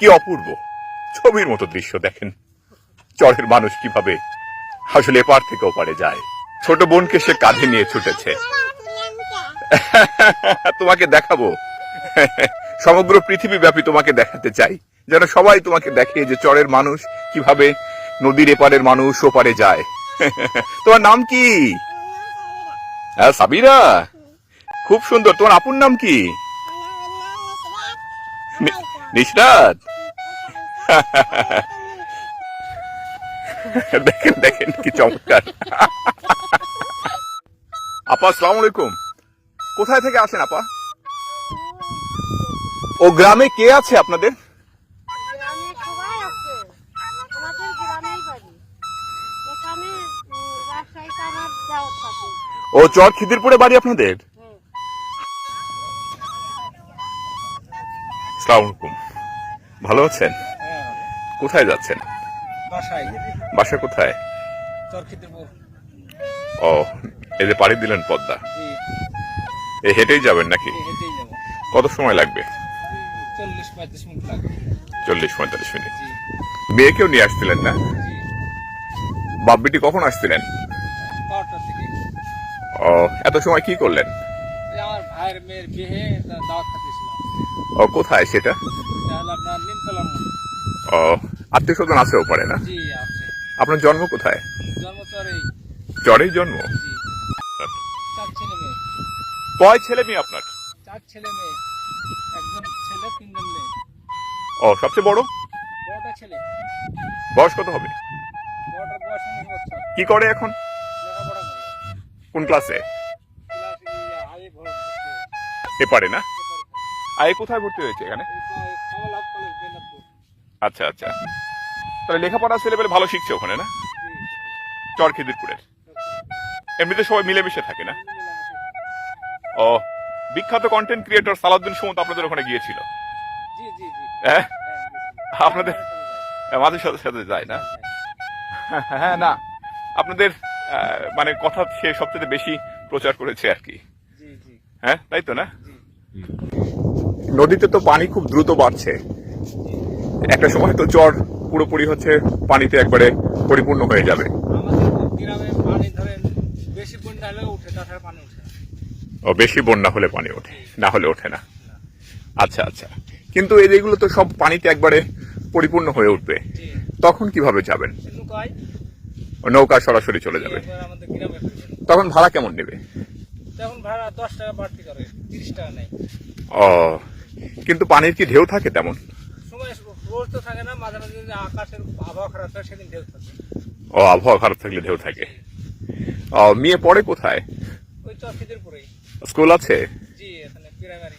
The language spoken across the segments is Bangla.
কি অপূর্ব। ছবির মতো দৃশ্য দেখেন। চরের মানুষ কীভাবে আসলে এপার থেকে ওপারে যায়। ছোট বোনকে সে কাঁধে নিয়ে ছুটেছে। তোমাকে দেখাবো। সমগ্র পৃথিবী ব্যাপী তোমাকে দেখাতে চাই। যেন সবাই তোমাকে দেখে যে চরের মানুষ কীভাবে নদীর এপারের মানুষ ওপারে যায়। তোমার নাম কি? হ্যাঁ সাবিরা। খুব সুন্দর। তোমার আপুর নাম কি? নিশরাত দেখেন দেখেন কি চমৎকার। আপা আসসালামু আলাইকুম। কোথায় থেকে আসেন আপা? ও গ্রামে কে আছে আপনাদের? ও চর খিদিরপুরে বাড়ি আপনাদের? হুম। ভালো আছেন? কোথায় যাচ্ছেন? বাসা কোথায়? ও এই যে পাড়ি দিলেন পদ্মা। এ হেঁটেই যাবেন নাকি? কত সময় লাগবে? চল্লিশ পঁয়তাল্লিশ মিনিট মেয়েকেও নিয়ে আসছিলেন না? বাব্বিটি কখন আসছিলেন? ও এত সময় কি করলেন? ও কোথায় সেটা? ও আত্মীয় স্বজন আছেও পারে না? আপনার জন্ম কোথায়? চরেই। জন্ম? কয় ছেলে মেয়ে আপনার? চার ছেলে মেয়ে। একজন ছেলে তিনজন মেয়ে। ও সবচেয়ে বড়? বড়টা ছেলে। বয়স কত হবে? বড়টার বয়স উনিশ বছর। কি করে এখন? লেখাপড়া করে। কোন ক্লাসে? ক্লাস এ পারে না? আয়ে কোথায় ভর্তি হয়েছে এখানে? আচ্ছা আচ্ছা। তাহলে লেখাপড়া ছেলে পেলে ভালো শিখছে ওখানে না? জি চর খিদিরপুরের এমনিতে সবাই মিলেমিশে থাকে না? ও বিখ্যাত কন্টেন্ট ক্রিয়েটর সালাউদ্দিন সুমন্ত আপনাদের ওখানে গিয়েছিল? জি জি জি। হ্যাঁ? হ্যাঁ, আপনাদের মাঝে সাথে সাথে যায় না? হ্যাঁ না। আপনাদের মানে কথা সে সবচেয়ে বেশি প্রচার করেছে আর কি। জি জি। হ্যাঁ তাই তো না? নদীতে তো পানি খুব দ্রুত বাড়ছে। একটা সময় তো চর পুরোপুরি হচ্ছে পানিতে একবারে পরিপূর্ণ হয়ে যাবে। ও বেশি বন্যা হলে পানি ওঠে না হলে ওঠে না। আচ্ছা আচ্ছা। কিন্তু এই যেগুলো তো সব পানিতে একবারে পরিপূর্ণ হয়ে উঠবে তখন কীভাবে যাবেন? নৌকা সরাসরি চলে যাবে। তখন ভাড়া কেমন নেবে? ও কিন্তু পানির কি ঢেউ থাকে তেমন? তো থাকে না মাঝে মাঝে যদি আকাশের আবহাওয়া খারাপ সেদিন ঢেউ থাকে। ও আবহাওয়া খারাপ থাকলে ঢেউ থাকে। ও মেয়ে পড়ে কোথায়? ওই স্কুল আছে? জি এখানে প্রাইমারি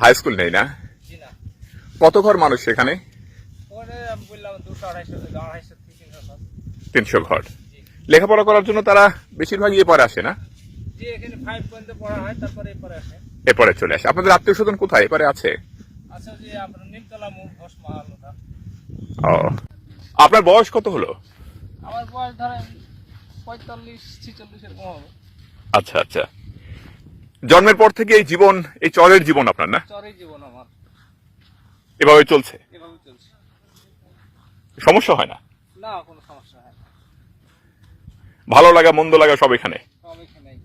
হাই স্কুল নেই না? জি না। কত ঘর মানুষ সেখানে? আমি বললাম দুশো আড়াইশো আড়াইশো তিনশো সব তিনশো ঘর। লেখাপড়া করার জন্য তারা বেশিরভাগ ইয়ে পরে আসে না? এখানে হয় এরপরে চলে আসে। আপনাদের আত্মীয় স্বজন কোথায়? এপারে আছে? আচ্ছা ও। আপনার বয়স কত হলো? আমার বয়স ধরেন পঁয়তাল্লিশ ছিচল্লিশ এরকম হবে। আচ্ছা আচ্ছা। জন্মের পর থেকে এই জীবন এই চরের জীবন আপনার না? চরেই জীবন আমার। এভাবে চলছে? এভাবে চলছে। সমস্যা হয় না? না কোনো সমস্যা হয় না। ভালো লাগা মন্দ লাগা সব এখানে? সব এখানেই।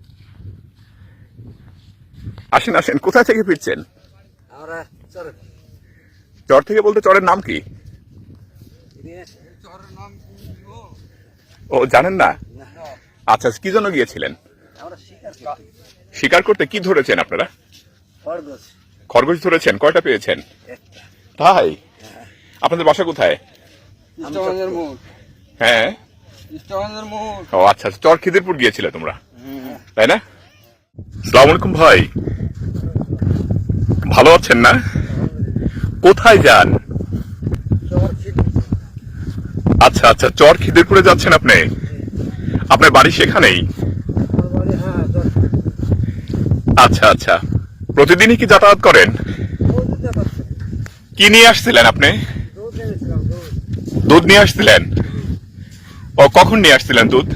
আসেন আসেন কোথায় থেকে ফিরছেন? আমরা চরে চর থেকে বলতে চরের নাম কি? ও। জানেন না? আচ্ছা কি জন্য গিয়েছিলেন? শিকার করতে। কি ধরেছেন আপনারা? খরগোশ। খরগোশ ধরেছেন কয়টা পেয়েছেন? তাই? আপনাদের বাসা কোথায়? হ্যাঁ। ও আচ্ছা আচ্ছা, চর খিদিরপুর গিয়েছিলে তোমরা? তাই না? সালাম আলাইকুম ভাই। ভালো আছেন না? কোথায় যান? আচ্ছা আচ্ছা চর খিদিরপুরে যাচ্ছেন আপনি? আপনার বাড়ি সেখানেই? আচ্ছা আচ্ছা। প্রতিদিনই কি যাতায়াত করেন? কি নিয়ে আসছিলেন আপনি? দুধ নিয়ে আসছিলেন? ও, কখন নিয়ে আসছিলেন দুধ?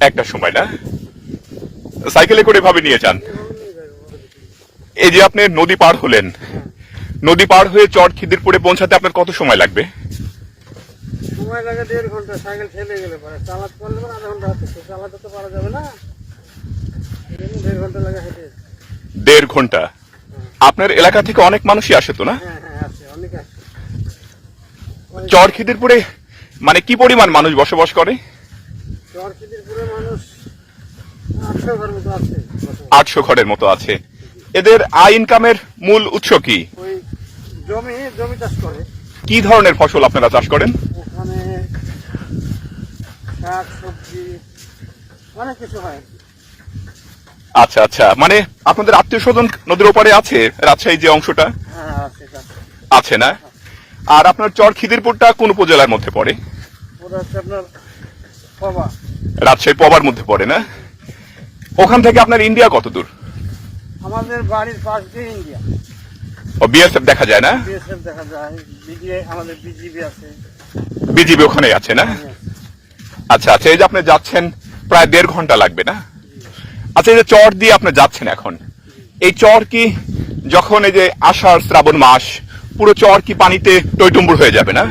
একটা সময় না? সাইকেলে করে ভাবে নিয়ে যান? এই যে আপনি নদী পার হলেন নদী পার হয়ে চর খিদিরপুরে পৌঁছাতে আপনার কত সময় লাগবে? সময় লাগে দেড় ঘণ্টা সাইকেল ঠেলে গেলে পরে। চালাতে পারলে পরে আধা ঘণ্টা হাতে চালাতে তো পারা যাবে না। দেড় ঘণ্টা লাগে হেঁটে। দেড় ঘণ্টা। আপনার এলাকা থেকে অনেক মানুষই আসে তো না? হ্যাঁ হ্যাঁ চর খিদিরপুরে মানে কি পরিমাণ মানুষ বসবাস করে? চর খিদিরপুরে মানুষ আটশো ঘর মতো আছে। আটশো ঘরের মতো আছে। এদের আয় ইনকামের মূল উৎস কি? জমি জমি চাষ করে। কি ধরনের ফসল আপনারা চাষ করেন? ওখানে শাক সবজি অনেক কিছু হয়। আচ্ছা আচ্ছা। মানে আপনাদের আত্মীয় স্বজন নদীর ওপারে আছে রাজশাহী যে অংশটা? হ্যাঁ আছে না? আর আপনার চর খিদিরপুরটা কোন উপজেলার মধ্যে পড়ে? রাজশাহী পবার মধ্যে পড়ে না? ওখান থেকে আপনার ইন্ডিয়া কত দূর? আমাদের বাড়ির পাশ দিয়ে ইন্ডিয়া। ও বিএসএফ দেখা যায় না? বিএসএফ দেখা যায়। বিজিএ আমাদের বিজিবি আছে। বিজিবি ওখানে আছে না? আচ্ছা আচ্ছা এই যে আপনি যাচ্ছেন প্রায় দেড় ঘণ্টা লাগবে না? আচ্ছা এই যে চর দিয়ে আপনি যাচ্ছেন এখন এই চর কি যখন এই যে আষাঢ় শ্রাবণ মাস পুরো চর কি পানিতে টইটুম্বুর হয়ে যাবে না?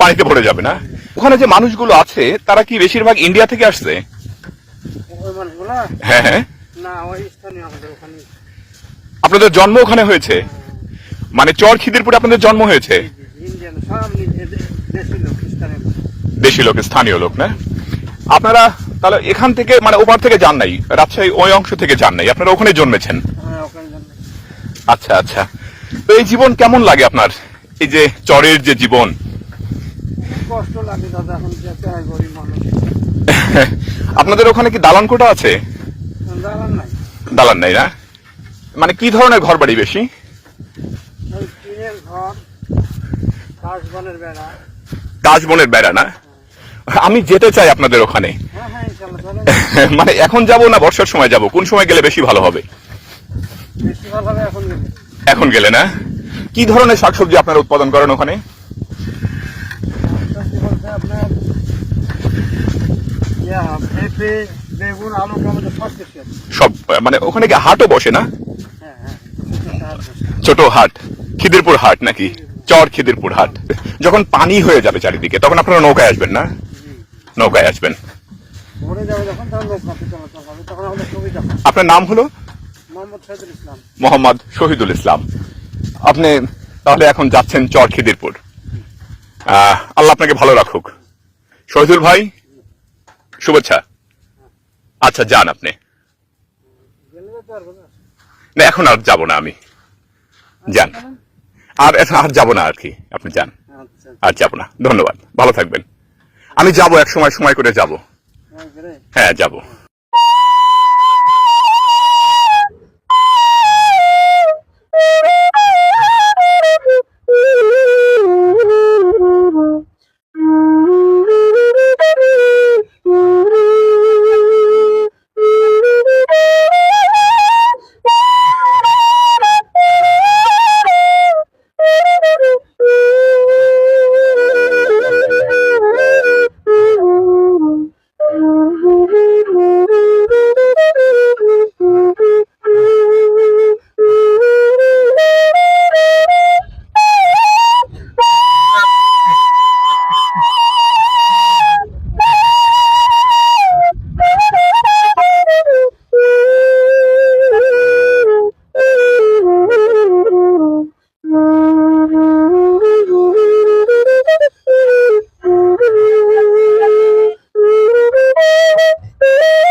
পানিতে ভরে যাবে না? ওখানে যে মানুষগুলো আছে তারা কি বেশিরভাগ ইন্ডিয়া থেকে আসছে? ওই মানুষগুলা? হ্যাঁ হ্যাঁ। না ওই স্থানীয় আমাদের ওখানে। আপনাদের জন্ম ওখানে হয়েছে? মানে চর খিদিরপুরে আপনাদের জন্ম হয়েছে? ইন্ডিয়ান সব দেশি লোক স্থানীয় লোক। দেশি লোক স্থানীয় লোক না? আপনারা তাহলে এখান থেকে মানে ওপার থেকে যান নাই? রাজশাহী ওই অংশ থেকে যান নাই? আপনারা ওখানে জন্মেছেন? হ্যাঁ ওখানে আচ্ছা আচ্ছা। তো এই জীবন কেমন লাগে আপনার? এই যে চরের যে জীবন? খুব কষ্ট লাগে দাদা এখন আপনাদের ওখানে কি দালান কোটা আছে? দালান দালান নাই না? মানে কি ধরনের ঘর বাড়ি বেশি? ওই টিনের ঘর কাশ বনের বেড়া না? আমি যেতে চাই আপনাদের ওখানে। হ্যাঁ হ্যাঁ মানে এখন যাব না বর্ষার সময় যাব? কোন সময় গেলে বেশি ভালো হবে? এখন গেলে না? কি ধরনের শাকসবজি আপনারা উৎপাদন করেন ওখানে সবজি বলতে আপনার ইয়া পেঁপে বেগুন আলু টমেটো সব কিছু সব মানে ওখানে কি হাটও বসে না? হ্যাঁ হ্যাঁ ছোট হাট খিদিরপুর হাট নাকি? চর খিদিরপুর হাট। যখন পানি হয়ে যাবে চারিদিকে তখন আপনারা নৌকায় আসবেন না? নৌকায় আসবেন। আপনার নাম হলো? মোহাম্মদ শহীদুল ইসলাম। মোহাম্মদ শহীদুল ইসলাম। আপনি তাহলে এখন যাচ্ছেন চর খিদিরপুর। আল্লাহ আপনাকে ভালো রাখুক। শহীদুল ভাই শুভেচ্ছা। আচ্ছা যান আপনি। না এখন আর যাব না আমি। যান। আর এখন আর যাব না আর কি। আপনি যান। আচ্ছা। আর যাব না। ধন্যবাদ। ভালো থাকবেন। আমি যাব এক সময় সময় করে যাব। হ্যাঁ, যাব হ্যাঁ যাব। Woo!